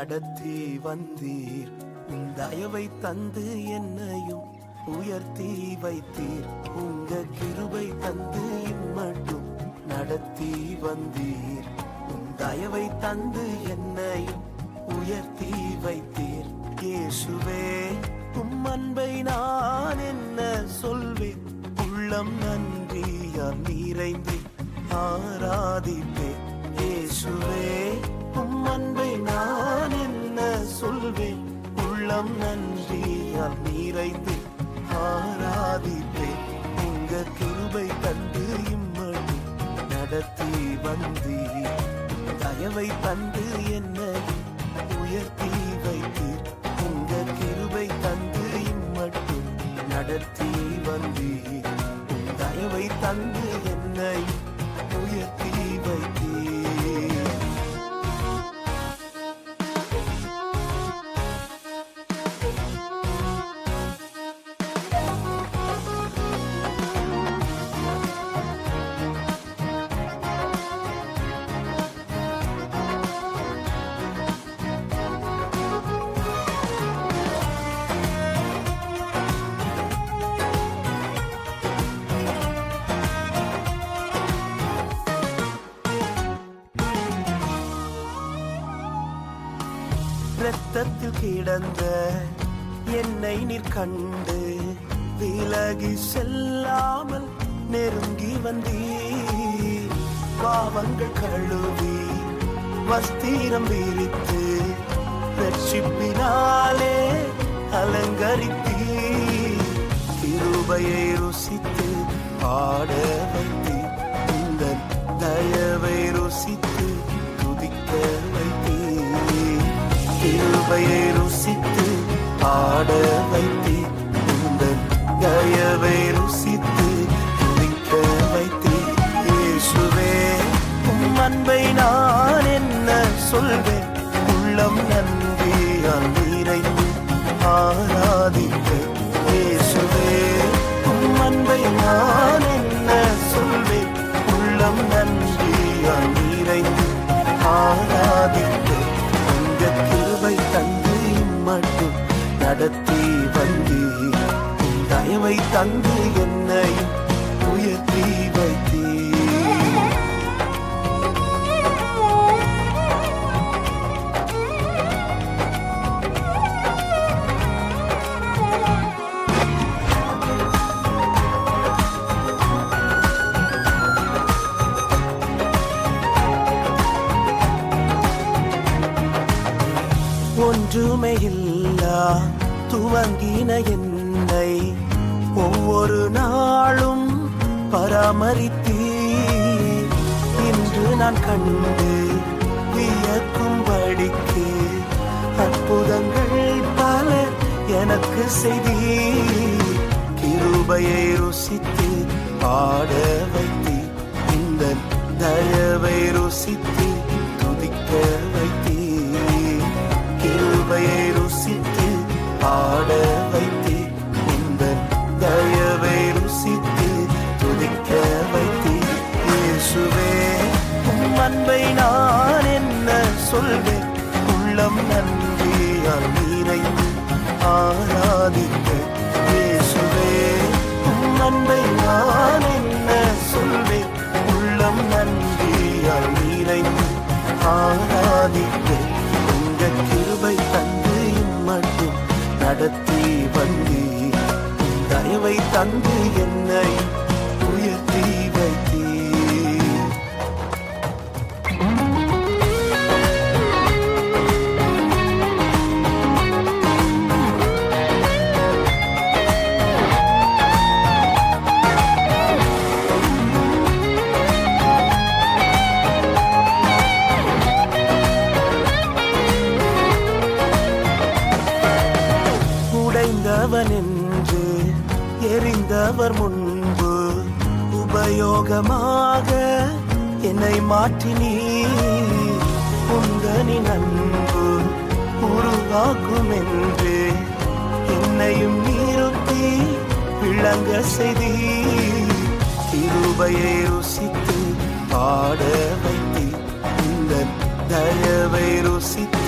நடத்தி வந்தீர். உம் தயவை தந்து என்னையும் உயர்த்தி வைத்தீர். உங்க கிருபை தந்து இம்மட்டும் நடத்தி வந்தீர். உம் தயவை தந்து என்னையும் உயர்த்தி வைத்தீர். இயேசுவே உம் அன்பை நான் என்ன சொல்வேன்? உள்ளம் நன்றியால் நிறைந்து ஆராதிப்பேன். இயேசுவே அன்பை நான் என்ன சொல்வேன்? உள்ளம் நன்றியால் நிறைந்து ஆராதிப்பேன் உங்க கிருபை தந்து இம்மடி நடத்தி வந்தீர் தயவை தந்து என்ன உயர்த்தி வைத்து உங்க கிருபை தந்து இம்மட்டும் நடத்தி வந்தீர் தயவை தந்து என்னை ரத்தத்தில் கிடந்த என்னை நீர் கண்டு விலகி செல்லாமல் நெருங்கி வந்தீர். பாவங்கள் கழுவி வஸ்திரம் விரித்து ரட்சிப்பினாலே அலங்கரித்தீர். கிருபையை ருசித்து பாட கிருபையை ருசித்து ஆட வைத்தி இந்த தயவை ருசித்து துதிக்க வைத்தி இயேசுவே உம் அன்பை நான் என்ன சொல்வேன்? உள்ளம் நன்றியால் நிறைந்து ஆராதிக்க இயேசுவே உம் அன்பை நான் என்ன சொல்வேன்? உள்ளம் நன்றியால் நிறைந்து ஆராதிக்க நடத்தி வந்தீர் தயவை தந்து என்னை உயர்த்தி வைத்தீர் ஒன்றுமே இல்லா. துவங்கின என்னை ஒவ்வொரு நாளும் பராமரித்தீர். இன்று நான் கண்டு வியக்கும்படிக்கு அற்புதங்கள் பல எனக்கு செய்தி கிருபையை ருசித்து பாட வைத்தீர். இந்த தயவை ருசித்து துதிக்க வைத்தீர். அன்பை நான் என்ன சொல்வேன்? உள்ளம் நன்றியால் நிறைந்து ஆராதிக்க இயேசுவே. உன் அன்பை நான் என்ன சொல்வேன்? உள்ளம் நன்றியால் நிறைந்து ஆராதிக்க உங்க கிருபை தந்து மட்டும் நடத்தி வந்தி தயவை தந்து என்னை உயர்த்தி அவர் முன்பு உபயோகமாக என்னை மாற்றினீ உந்தனின் அன்பு உருவாக்கும் என்று என்னையும் நிறுத்தி விளங்க செய்தி கிருபையை ருசித்து பாட வைத்து இந்த தயவை ருசித்து